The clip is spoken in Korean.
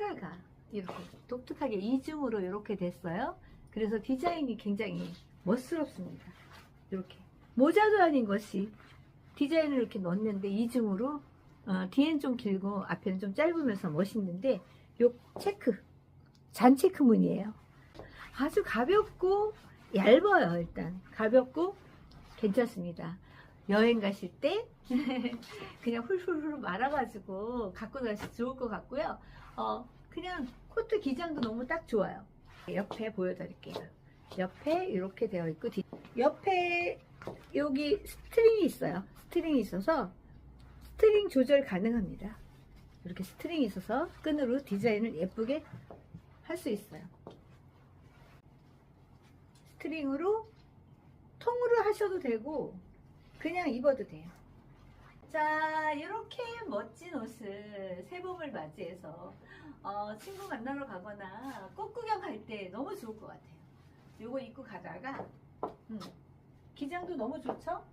카라가 이렇게 독특하게 이중으로 이렇게 됐어요. 그래서 디자인이 굉장히 멋스럽습니다. 이렇게 모자도 아닌 것이 디자인을 이렇게 넣었는데 이중으로 어, 뒤엔 좀 길고 앞에는 좀 짧으면서 멋있는데 요 체크 잔 체크 무늬예요. 아주 가볍고 얇아요. 일단 가볍고 괜찮습니다. 여행 가실 때 그냥 훌훌훌 말아가지고 갖고 가시 좋을 것 같고요. 어, 코트 기장도 너무 딱 좋아요. 옆에 보여드릴게요. 옆에 이렇게 되어 있고 뒤- 옆에 여기 스트링이 있어요. 스트링이 있어서 스트링 조절 가능합니다. 이렇게 스트링이 있어서 끈으로 디자인을 예쁘게 할 수 있어요. 스트링으로 통으로 하셔도 되고 그냥 입어도 돼요. 자, 이렇게 멋진 옷을 새봄을 맞이해서 어, 친구 만나러 가거나 꽃 구경 갈 때 너무 좋을 것 같아요. 요거 입고 가다가 음, 기장도 너무 좋죠?